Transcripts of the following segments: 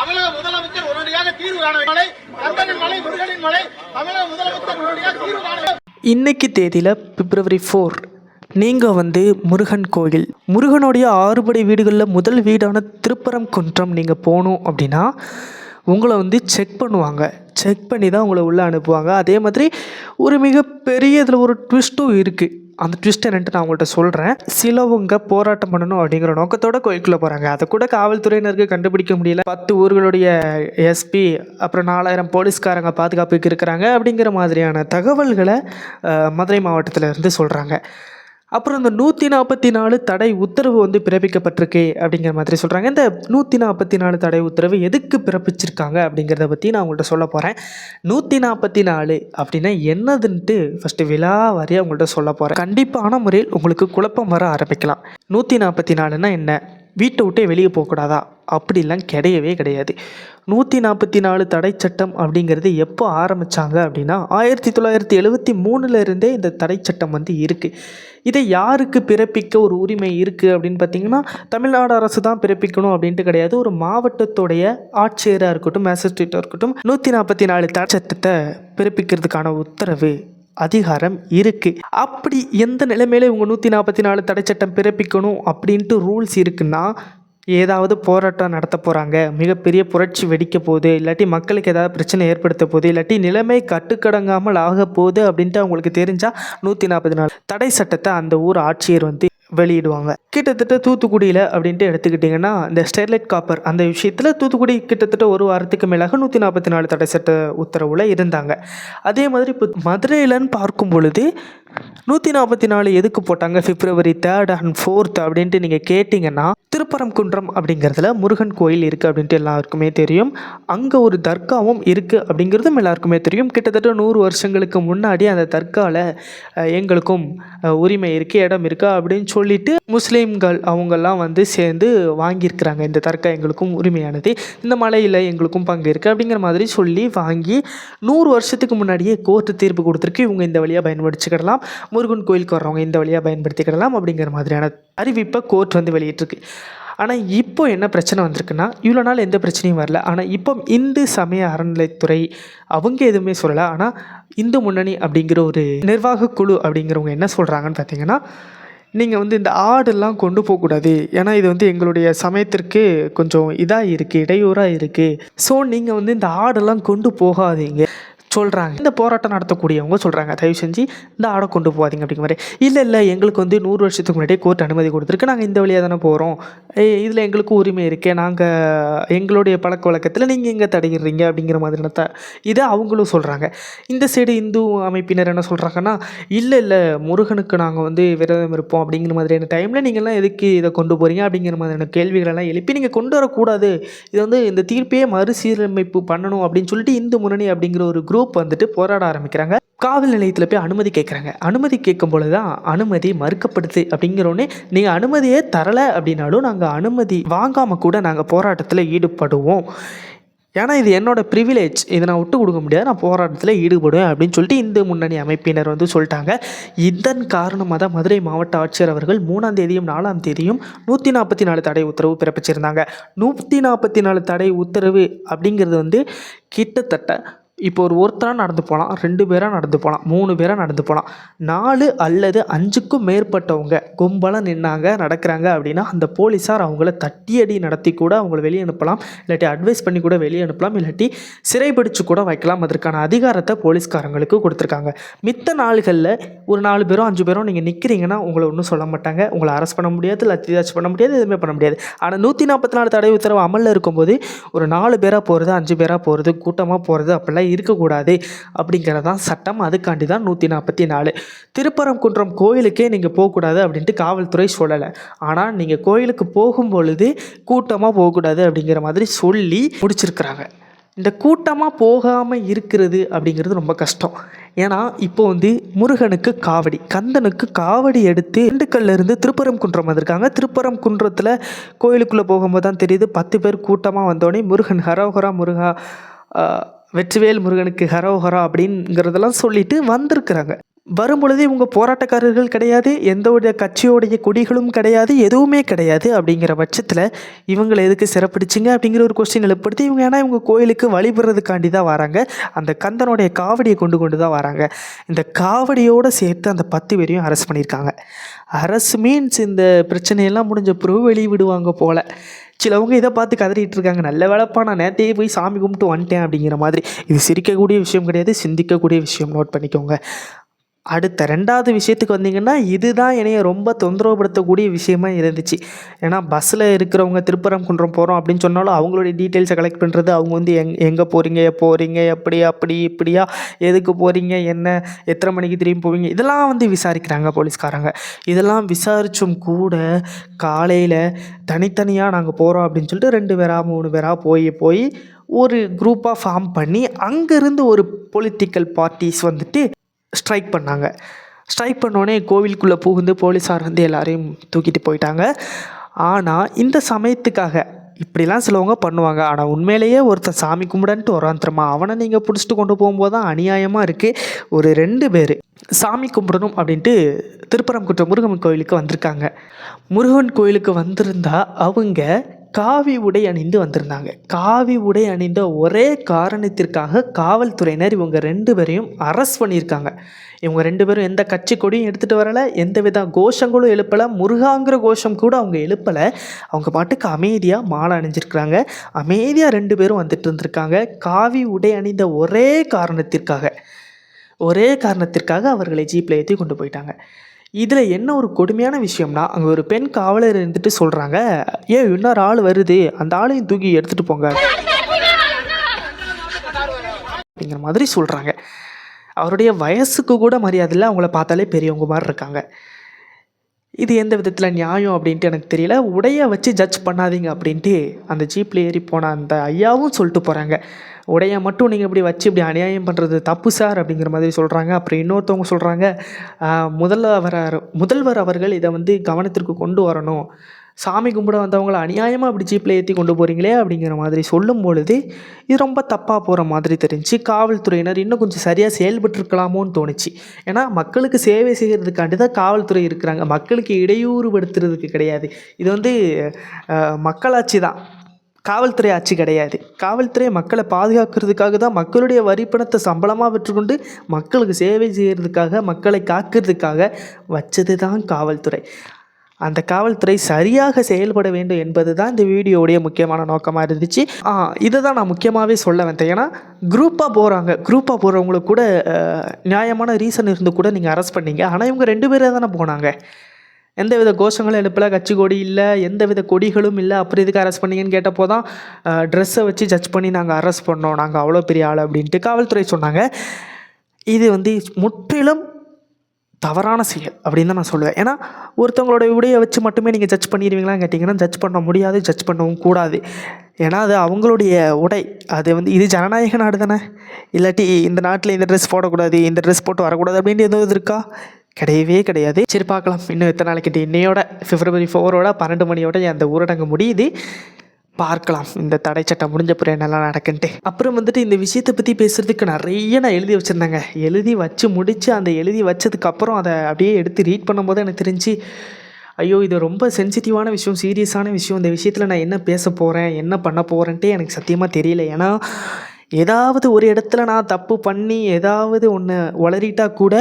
தமிழக முதலமைச்சர் உடனடியாக தீர்வு காண மலை கந்தனின் மலை முருகனின் மலை தமிழக முதலமைச்சர் உடனடியாக தீர்வு காண இன்னைக்கு தேதியில் பிப்ரவரி ஃபோர் நீங்கள் வந்து முருகன் கோயில் முருகனுடைய ஆறுபடை வீடுகளில் முதல் வீடான திருப்பரங்குன்றம் நீங்கள் போகணும் அப்படின்னா உங்களை வந்து செக் பண்ணுவாங்க. செக் பண்ணி தான் உங்களை உள்ளே அனுப்புவாங்க. அதே மாதிரி ஒரு மிகப்பெரிய இதில் ஒரு ட்விஸ்ட்டும் இருக்குது அந்த ட்விஸ்ட் என்னன்ட்டு நான் உங்கள்கிட்ட சொல்கிறேன் சிலவங்க போராட்டம் பண்ணணும் அப்படிங்கிற நோக்கத்தோட கோயிலுக்குள்ளே போகிறாங்க அதை கூட காவல்துறையினருக்கு கண்டுபிடிக்க முடியல. பத்து ஊர்களுடைய எஸ்பி அப்புறம் நாலாயிரம் போலீஸ்காரங்க பாதுகாப்புக்கு இருக்கிறாங்க அப்படிங்கிற மாதிரியான தகவல்களை மதுரை மாவட்டத்தில் இருந்து சொல்கிறாங்க அப்புறம் இந்த நூற்றி நாற்பத்தி நாலு தடை உத்தரவு வந்து பிறப்பிக்கப்பட்டிருக்கு அப்படிங்கிற மாதிரி சொல்கிறாங்க இந்த நூற்றி நாற்பத்தி நாலு தடை உத்தரவு எதுக்கு பிறப்பிச்சிருக்காங்க அப்படிங்கிறத பற்றி நான் உங்கள்கிட்ட சொல்ல போகிறேன் நூற்றி நாற்பத்தி நாலு அப்படின்னா என்னதுன்ட்டு ஃபஸ்ட்டு விழா வாரியாக உங்கள்கிட்ட சொல்ல போகிறேன் கண்டிப்பான முறையில் உங்களுக்கு குழப்பம் வர ஆரம்பிக்கலாம். நூற்றி நாற்பத்தி நாலுன்னா என்ன? வீட்டை விட்டே வெளியே போகக்கூடாதா? அப்படிலாம் கிடையவே கிடையாது. நூற்றி நாற்பத்தி நாலு தடை சட்டம் அப்படிங்கிறது எப்போ ஆரம்பித்தாங்க அப்படின்னா ஆயிரத்தி தொள்ளாயிரத்தி எழுவத்தி இருந்தே இந்த தடை சட்டம் வந்து இருக்குது இதை யாருக்கு பிறப்பிக்க ஒரு உரிமை இருக்குது அப்படின்னு பார்த்தீங்கன்னா தமிழ்நாடு அரசு தான் பிறப்பிக்கணும் அப்படின்ட்டு கிடையாது. ஒரு மாவட்டத்துடைய ஆட்சியராக இருக்கட்டும் மேசஸ்ட்ரேட்டாக இருக்கட்டும் நூற்றி நாற்பத்தி நாலு தடை சட்டத்தை பிறப்பிக்கிறதுக்கான உத்தரவு அதிகாரம் இருக்குது அப்படி எந்த நிலைமையில இவங்க நூற்றி நாற்பத்தி நாலு தடை சட்டம் பிறப்பிக்கணும் அப்படின்ட்டு ரூல்ஸ் இருக்குன்னா ஏதாவது போராட்டம் நடத்த போகிறாங்க மிகப்பெரிய புரட்சி வெடிக்க போகுது. இல்லாட்டி மக்களுக்கு ஏதாவது பிரச்சனை ஏற்படுத்த போகுது. இல்லாட்டி நிலைமை கட்டுக்கடங்காமல் ஆக போகுது அப்படின்ட்டு அவங்களுக்கு தெரிஞ்சால் நூற்றி நாற்பத்தி நாலு தடை சட்டத்தை அந்த ஊர் ஆட்சியர் வந்து வெளியிடுவாங்க. கிட்டத்தட்ட தூத்துக்குடியில் அப்படின்ட்டு எடுத்துக்கிட்டிங்கன்னா இந்த ஸ்டெர்லைட் காப்பர் அந்த விஷயத்தில் தூத்துக்குடி கிட்டத்தட்ட ஒரு வாரத்துக்கு மேலாக நூற்றி நாற்பத்தி நாலு தடை சட்ட உத்தரவில் இருந்தாங்க. அதே மாதிரி இப்போ மதுரையிலன்னு பார்க்கும் பொழுது நூற்றி நாற்பத்தி நாலு எதுக்கு போட்டாங்க? பிப்ரவரி தேர்ட் அண்ட் ஃபோர்த் அப்படின்ட்டு நீங்கள் கேட்டிங்கன்னா திருப்பரங்குன்றம் அப்படிங்கிறதுல முருகன் கோயில் இருக்குது அப்படின்ட்டு எல்லாருக்குமே தெரியும். அங்கே ஒரு தர்காவும் இருக்குது அப்படிங்கிறதும் எல்லாருக்குமே தெரியும். கிட்டத்தட்ட நூறு வருஷங்களுக்கு முன்னாடி அந்த தர்காவில் எங்களுக்கும் உரிமை இருக்குது இடம் இருக்கா அப்படின்னு சொல்லிட்டு முஸ்லீம்கள் அவங்கெல்லாம் வந்து சேர்ந்து வாங்கியிருக்கிறாங்க. இந்த தர்கா எங்களுக்கும் உரிமையானது. இந்த மலையில் எங்களுக்கும் பங்கு இருக்குது அப்படிங்கிற மாதிரி சொல்லி வாங்கி நூறு வருஷத்துக்கு முன்னாடியே கோர்ட்டு தீர்ப்பு கொடுத்துருக்கு. இவங்க இந்த வழியாக பயன்படுத்திக்கிடலாம். முருகன் கோயிலுக்கு வர்றவங்க இந்த வழியாக பயன்படுத்திக்கிடலாம் அப்படிங்கிற மாதிரியான அறிவிப்பை கோர்ட் வந்து வெளியிட்டிருக்கு. ஆனால் இப்போ என்ன பிரச்சனை வந்திருக்குன்னா இவ்வளோ நாள் எந்த பிரச்சனையும் வரல. ஆனால் இப்போ இந்து சமய அறநிலைத்துறை அவங்க எதுவுமே சொல்லலை. ஆனால் இந்து முன்னணி அப்படிங்கிற ஒரு நிர்வாக குழு அப்படிங்கிறவங்க என்ன சொல்கிறாங்கன்னு பார்த்தீங்கன்னா நீங்கள் வந்து இந்த ஆடெல்லாம் கொண்டு போகக்கூடாது. ஏன்னா இது வந்து எங்களுடைய சமயத்திற்கு கொஞ்சம் இதாக இருக்குது இடையூறாக இருக்குது ஸோ நீங்கள் வந்து இந்த ஆடெல்லாம் கொண்டு போகாதீங்க. சொல்கிறாங்க இந்த போராட்டம் நடத்தக்கூடியவங்க சொல்கிறாங்க தயவு செஞ்சு இந்த ஆடை கொண்டு போகாதீங்க அப்படிங்கிற மாதிரி. இல்லை இல்லை எங்களுக்கு வந்து நூறு வருஷத்துக்கு முன்னாடியே கோர்ட் அனுமதி கொடுத்துருக்கு. நாங்கள் இந்த வழியாக தானே போகிறோம் இதில் எங்களுக்கு உரிமை இருக்கே. நாங்கள் எங்களுடைய பழக்க வழக்கத்தில் நீங்கள் எங்கே தடையிடுறீங்க அப்படிங்கிற மாதிரியான த இதை அவங்களும் சொல்கிறாங்க இந்த சைடு இந்து அமைப்பினர் என்ன சொல்கிறாங்கன்னா இல்லை இல்லை முருகனுக்கு நாங்கள் வந்து விரதம் இருப்போம் அப்படிங்கிற மாதிரியான டைமில் நீங்கள்லாம் எதுக்கு இதை கொண்டு போகிறீங்க அப்படிங்கிற மாதிரியான கேள்விகளெல்லாம் எழுப்பி நீங்கள் கொண்டு வரக்கூடாது. இது வந்து இந்த தீர்ப்பையே மறுசீரமைப்பு பண்ணணும் அப்படின்னு சொல்லிட்டு இந்து முன்னணி அப்படிங்கிற ஒரு குரூப் வந்துட்டு போராட ஆரம்பிக்கிறாங்க. காவல் நிலையத்தில் போய் அனுமதி கேட்குறாங்க அனுமதி கேட்கும் பொழுது தான் அனுமதி மறுக்கப்படுது. அப்படிங்கிறோன்னே நீங்கள் அனுமதியே தரலை அப்படின்னாலும் நாங்கள் அனுமதி வாங்காமல் கூட நாங்கள் போராட்டத்தில் ஈடுபடுவோம். ஏன்னா இது என்னோடய ப்ரிவிலேஜ் இதை நான் விட்டு கொடுக்க முடியாது. நான் போராட்டத்தில் ஈடுபடுவேன் அப்படின்னு சொல்லிட்டு இந்து முன்னணி அமைப்பினர் வந்து சொல்லிட்டாங்க. இதன் காரணமாக தான் மதுரை மாவட்ட ஆட்சியர் அவர்கள் மூணாம் தேதியும் நாலாம் தேதியும் நூற்றி நாற்பத்தி நாலு தடை உத்தரவு பிறப்பிச்சிருந்தாங்க. நூற்றி நாற்பத்தி நாலு தடை உத்தரவு அப்படிங்கிறது வந்து கிட்டத்தட்ட இப்போ ஒரு ஒருத்தராக நடந்து போகலாம் ரெண்டு பேராக நடந்து போகலாம் மூணு பேராக நடந்து போகலாம் நாலு அல்லது அஞ்சுக்கும் மேற்பட்டவங்க கும்பலாக நின்னாங்க நடக்கிறாங்க அப்படின்னா அந்த போலீஸார் அவங்கள தட்டியடி நடத்தி கூட அவங்கள வெளியே அனுப்பலாம் இல்லாட்டி அட்வைஸ் பண்ணி கூட வெளியே அனுப்பலாம் இல்லாட்டி சிறைபிடிச்சு கூட வைக்கலாம். அதற்கான அதிகாரத்தை போலீஸ்காரங்களுக்கு கொடுத்துருக்காங்க. மித்த நாள்களில் ஒரு நாலு பேரும் அஞ்சு பேரும் நீங்கள் நிற்கிறீங்கன்னா உங்களை ஒன்றும் சொல்ல மாட்டாங்க. உங்களை அரெஸ்ட் பண்ண முடியாது இல்லை லத்திதாச்சு பண்ண முடியாது எதுவுமே பண்ண முடியாது. ஆனால் நூற்றி நாற்பத்தி நாலு தடை உத்தரவு அமலில் இருக்கும்போது ஒரு நாலு பேராக போகிறது அஞ்சு பேராக போகிறது கூட்டமாக போகிறது அப்படிலாம் இருக்கக்கூடாது அப்படிங்கிறது தான் சட்டம். அதுக்காண்டி தான் நூற்றி நாற்பத்தி நாலு திருப்பரங்குன்றம் கோயிலுக்கே நீங்கள் போகக்கூடாது அப்படின்ட்டு காவல்துறை சொல்லலை. ஆனால் நீங்கள் கோயிலுக்கு போகும் பொழுது கூட்டமாக போகக்கூடாது அப்படிங்கிற மாதிரி சொல்லி முடிச்சிருக்கிறாங்க. இந்த கூட்டமாக போகாமல் இருக்கிறது அப்படிங்கிறது ரொம்ப கஷ்டம். ஏன்னா இப்போ வந்து முருகனுக்கு காவடி கந்தனுக்கு காவடி எடுத்து திண்டுக்கல்ல இருந்து திருப்பரங்குன்றம் வந்திருக்காங்க. திருப்பரம் குன்றத்தில் கோயிலுக்குள்ளே போகும்போது தான் தெரியுது. பத்து பேர் கூட்டமாக வந்தோடனே முருகன் ஹரோஹரா முருகா வெற்றிவேல் முருகனுக்கு ஹரோஹரா அப்படிங்கிறதெல்லாம் சொல்லிட்டு வந்திருக்கிறாங்க. வரும்பொழுது இவங்க போராட்டக்காரர்கள் கிடையாது எந்த ஒரு கட்சியோடைய கொடிகளும் கிடையாது எதுவுமே கிடையாது அப்படிங்கிற பட்சத்தில் இவங்களை எதுக்கு சிறப்பிடிச்சிங்க அப்படிங்கிற ஒரு கொஸ்டின் எழுப்படுத்தி இவங்க ஏன்னா இவங்க கோயிலுக்கு வழிபடுறதுக்காண்டி தான் வராங்க. அந்த கந்தனுடைய காவடியை கொண்டு கொண்டு தான் வராங்க. இந்த காவடியோடு சேர்த்து அந்த பத்து பேரையும் அரசு பண்ணியிருக்காங்க. அரசு மீன்ஸ் இந்த பிரச்சனையெல்லாம் முடிஞ்ச பிறகு வெளியே விடுவாங்க போல். சிலவங்க இதை பார்த்து கதறிட்டு இருக்காங்க. நல்ல வேலைப்பா நான் நேத்தையே போய் சாமி கும்பிட்டு வந்துட்டேன் அப்படிங்கிற மாதிரி. இது சிரிக்கக்கூடிய விஷயம் கிடையாது சிந்திக்கக்கூடிய விஷயம் நோட் பண்ணிக்கோங்க. அடுத்த ரெண்டாவது விஷயத்துக்கு வந்தீங்கன்னா இதுதான் என்னைய ரொம்ப தொந்தரவுப்படுத்தக்கூடிய விஷயமா இருந்துச்சு. ஏன்னா பஸ்ஸில் இருக்கிறவங்க திருப்பரங்குன்றம் போகிறோம் அப்படின்னு சொன்னாலும் அவங்களுடைய டீட்டெயில்ஸை கலெக்ட் பண்ணுறது அவங்க வந்து எங் எங்கே போகிறீங்க போகிறீங்க எப்படி அப்படி இப்படியா எதுக்கு போகிறீங்க என்ன எத்தனை மணிக்கு திரும்பி போவீங்க இதெல்லாம் வந்து விசாரிக்கிறாங்க போலீஸ்காரங்க. இதெல்லாம் விசாரித்தும் கூட காலையில் தனித்தனியாக நாங்கள் போகிறோம் அப்படின்னு சொல்லிட்டு ரெண்டு பேரா மூணு பேரா போய் போய் ஒரு குரூப்பாக ஃபார்ம் பண்ணி அங்கேருந்து ஒரு பொலிட்டிக்கல் பார்ட்டிஸ் வந்துட்டு ஸ்ட்ரைக் பண்ணாங்க. ஸ்ட்ரைக் பண்ணோடனே கோவிலுக்குள்ளே புகுந்து போலீஸார் வந்து எல்லாரையும் தூக்கிட்டு போயிட்டாங்க. ஆனால் இந்த சமயத்துக்காக இப்படிலாம் சிலவங்க பண்ணுவாங்க. ஆனால் உண்மையிலேயே ஒருத்தன் சாமி கும்பிடன்ட்டு வரான் தெரியுமா? அவனை நீங்கள் பிடிச்சிட்டு கொண்டு போகும்போது தான் அநியாயமாக இருக்குது ஒரு ரெண்டு பேர் சாமி கும்பிடணும் அப்படின்ட்டு திருப்பரங்குன்றம் முருகன் கோயிலுக்கு வந்திருக்காங்க. முருகன் கோயிலுக்கு வந்திருந்தா அவங்க காவி உடை அணிந்து வந்திருந்தாங்க. காவி உடை அணிந்த ஒரே காரணத்திற்காக காவல்துறையினர் இவங்க ரெண்டு பேரையும் அரெஸ்ட் பண்ணியிருக்காங்க. இவங்க ரெண்டு பேரும் எந்த கட்சி கொடியும் எடுத்துகிட்டு வரலை எந்த வித கோஷங்களும் எழுப்பலை முருகாங்கிற கோஷம் கூட அவங்க எழுப்பலை. அவங்க பாட்டுக்கு அமைதியாக மாலை அணிஞ்சிருக்கிறாங்க அமைதியாக ரெண்டு பேரும் வந்துட்டு இருந்திருக்காங்க. காவி உடை அணிந்த ஒரே காரணத்திற்காக ஒரே காரணத்திற்காக அவர்களை ஜீப்பில் ஏற்றி கொண்டு போயிட்டாங்க. இதில் என்ன ஒரு கொடுமையான விஷயம்னா அங்கே ஒரு பெண் காவலர் இருந்துட்டு சொல்கிறாங்க ஏன் இன்னொரு ஆள் வருது. அந்த ஆளையும் தூக்கி எடுத்துகிட்டு போங்க. அப்படிங்கிற மாதிரி சொல்கிறாங்க அவருடைய வயசுக்கு கூட மரியாதை இல்லை. அவங்கள பார்த்தாலே பெரியவங்க மாதிரி இருக்காங்க. இது எந்த விதத்தில் நியாயம் அப்படின்ட்டு எனக்கு தெரியல. உடைய வச்சு ஜட்ஜ் பண்ணாதீங்க அப்படின்ட்டு அந்த ஜீப்பில் ஏறி போன அந்த ஐயாவும் சொல்லிட்டு போகிறாங்க உடைய மட்டும் நீங்கள் இப்படி வச்சு இப்படி அநியாயம் பண்ணுறது தப்பு சார் அப்படிங்கிற மாதிரி சொல்கிறாங்க அப்புறம் இன்னொருத்தவங்க சொல்கிறாங்க முதல்வர் முதல்வர் அவர்கள் இதை வந்து கவனத்திற்கு கொண்டு வரணும். சாமி கும்பிட வந்தவங்கள அநியாயமாக அப்படி ஜீப்பில் ஏற்றி கொண்டு போகிறீங்களே அப்படிங்கிற மாதிரி சொல்லும் பொழுது இது ரொம்ப தப்பாக போகிற மாதிரி தெரிஞ்சு காவல்துறையினர் இன்னும் கொஞ்சம் சரியாக செயல்பட்டுருக்கலாமோன்னு தோணுச்சு. ஏன்னா மக்களுக்கு சேவை செய்கிறதுக்காண்டி தான் காவல்துறை இருக்கிறாங்க. மக்களுக்கு இடையூறுபடுத்துறதுக்கு கிடையாது. இது வந்து மக்களாட்சி தான். காவல்துறை ஆட்சி கிடையாது. காவல்துறை மக்களை பாதுகாக்கிறதுக்காக தான் மக்களுடைய வரிப்பணத்தை சம்பளமாக பெற்றுக்கொண்டு மக்களுக்கு சேவை செய்கிறதுக்காக மக்களை காக்கிறதுக்காக வச்சது தான் காவல்துறை. அந்த காவல்துறை சரியாக செயல்பட வேண்டும் என்பது தான் இந்த வீடியோவுடைய முக்கியமான நோக்கமாக இருந்துச்சு. ஆ, இதை தான் நான் முக்கியமாகவே சொல்ல வந்தேன். ஏன்னா குரூப்பாக போகிறாங்க குரூப்பாக போகிறவங்களுக்கு கூட நியாயமான ரீசன் இருந்து கூட நீங்கள் அரெஸ்ட் பண்ணீங்க. ஆனால் இவங்க ரெண்டு பேரே தானே போனாங்க. எந்த வித கோஷங்களும் எழுப்பல கட்சி கொடி இல்லை எந்தவித கொடிகளும் இல்லை. அப்புறம் எதுக்கு அரெஸ்ட் பண்ணீங்கன்னு கேட்டப்போ தான் ட்ரெஸ்ஸை வச்சு ஜட்ஜ் பண்ணி நாங்கள் அரெஸ்ட் பண்ணோம். நாங்கள் அவ்வளோ பெரிய ஆள் அப்படின்ட்டு காவல்துறை சொன்னாங்க. இது வந்து முற்றிலும் தவறான செயல் அப்படின்னு தான் நான் சொல்லுவேன். ஏன்னா ஒருத்தவங்களோட உடையை வச்சு மட்டுமே நீங்கள் ஜட்ஜ் பண்ணிடுவீங்களான்னு கேட்டிங்கன்னா ஜட்ஜ் பண்ண முடியாது ஜட்ஜ் பண்ணவும் கூடாது. ஏன்னா அது அவங்களுடைய உடை. அது வந்து இது ஜனநாயக நாடு தானே. இல்லாட்டி இந்த நாட்டில் இந்த ட்ரெஸ் போடக்கூடாது இந்த ட்ரெஸ் போட்டு வரக்கூடாது அப்படின்னு எதுவும் இது இருக்கா? கிடையவே கிடையாது. சரி பார்க்கலாம் இன்னும் எத்தனை நாளைக்கு இன்னையோட பிப்ரவரி ஃபோரோட பன்னெண்டு மணியோட அந்த ஊரடங்கு முடியுது. பார்க்கலாம். இந்த தடை சட்டம் முடிஞ்ச பிறகு என்னெல்லாம் நடக்குன்ட்டு. அப்புறம் வந்துட்டு இந்த விஷயத்தை பற்றி பேசுகிறதுக்கு நிறைய நான் எழுதி வச்சுருந்தேங்க. எழுதி வச்சு முடித்து அந்த எழுதி வச்சதுக்கப்புறம் அதை அப்படியே எடுத்து ரீட் பண்ணும்போது எனக்கு தெரிஞ்சு ஐயோ இது ரொம்ப சென்சிட்டிவான விஷயம் சீரியஸான விஷயம். இந்த விஷயத்தில் நான் என்ன பேச போகிறேன் என்ன பண்ண போகிறேன்ட்டு எனக்கு சத்தியமாக தெரியல. ஏன்னா ஏதாவது ஒரு இடத்துல நான் தப்பு பண்ணி ஏதாவது ஒன்று உளறிட்டா கூட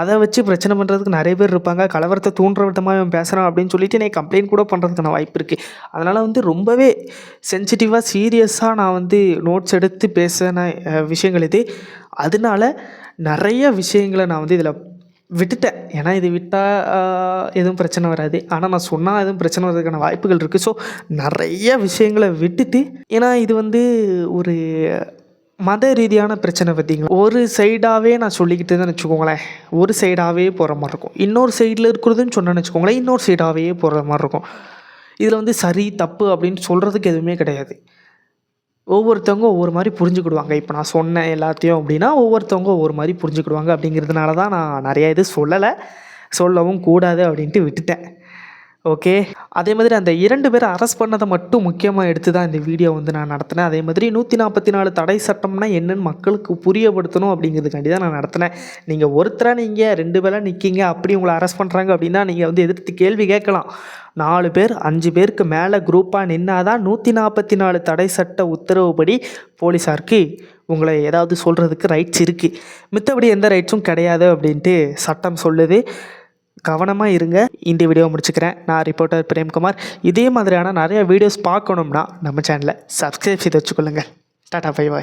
அதை வச்சு பிரச்சனை பண்ணுறதுக்கு நிறைய பேர் இருப்பாங்க. கலவரத்தை தூண்டுற விதமாக இவன் பேசுகிறான் அப்படின்னு சொல்லிட்டு நீ கம்ப்ளைண்ட் கூட பண்ணுறதுக்கான வாய்ப்பு இருக்குது அதனால் வந்து ரொம்பவே சென்சிட்டிவாக சீரியஸாக நான் வந்து நோட்ஸ் எடுத்து பேசின விஷயங்கள் இது. அதனால நிறைய விஷயங்களை நான் வந்து இதில் விட்டுட்டேன். ஏன்னா இது விட்டால் எதுவும் பிரச்சனை வராது. ஆனால் நான் சொன்னால் எதுவும் பிரச்சனை வர்றதுக்கான வாய்ப்புகள் இருக்குது ஸோ நிறைய விஷயங்களை விட்டுட்டு ஏன்னா இது வந்து ஒரு மத ரீதியான பிரச்சனை பார்த்தீங்க ஒரு சைடாகவே நான் சொல்லிக்கிட்டு தான் வச்சுக்கோங்களேன். ஒரு சைடாகவே போகிற மாதிரி இருக்கும். இன்னொரு சைடில் இருக்கிறதுன்னு சொன்னேன்னு வச்சுக்கோங்களேன். இன்னொரு சைடாகவே போகிற மாதிரி இருக்கும். இதில் வந்து சரி தப்பு அப்படின்னு சொல்கிறதுக்கு எதுவுமே கிடையாது. ஒவ்வொருத்தவங்க ஒவ்வொரு மாதிரி புரிஞ்சுக்கிடுவாங்க. இப்போ நான் சொன்னேன் எல்லாத்தையும் அப்படின்னா ஒவ்வொருத்தவங்க ஒவ்வொரு மாதிரி புரிஞ்சுக்கிடுவாங்க அப்படிங்கிறதுனால தான் நான் நிறைய இது சொல்லலை. சொல்லவும் கூடாது அப்படின்ட்டு விட்டுட்டேன். ஓகே? அதே மாதிரி அந்த இரண்டு பேரை அரெஸ்ட் பண்ணதை மட்டும் முக்கியமாக எடுத்து தான் இந்த வீடியோ வந்து நான் நடத்தினேன். அதே மாதிரி நூற்றி நாற்பத்தி நாலு தடை சட்டம்னா என்னென்னு மக்களுக்கு புரியப்படுத்தணும் அப்படிங்கிறதுக்காண்டி தான் நான் நடத்தினேன். நீங்கள் ஒருத்தராக நீங்கள் ரெண்டு பேராக நிற்கிங்க அப்படி உங்களை அரெஸ்ட் பண்ணுறாங்க அப்படின்னா நீங்கள் வந்து எதிர்த்து கேள்வி கேட்கலாம். நாலு பேர் அஞ்சு பேருக்கு மேலே குரூப்பாக நின்னாதான் நூற்றி நாற்பத்தி நாலு தடை சட்ட உத்தரவுப்படி போலீஸாருக்கு உங்களை ஏதாவது சொல்கிறதுக்கு ரைட்ஸ் இருக்குது மித்தபடி எந்த ரைட்ஸும் கிடையாது அப்படின்ட்டு சட்டம் சொல்லுது. கவனமாக இருங்க. இந்த வீடியோவை முடிச்சுக்கிறேன். நான் ரிப்போர்ட்டர் பிரேம்குமார். இதே மாதிரியான நிறைய வீடியோஸ் பார்க்கணும்னா நம்ம சேனலை சப்ஸ்கிரைப் செய்து வச்சுக்கொள்ளுங்கள். Tata bye bye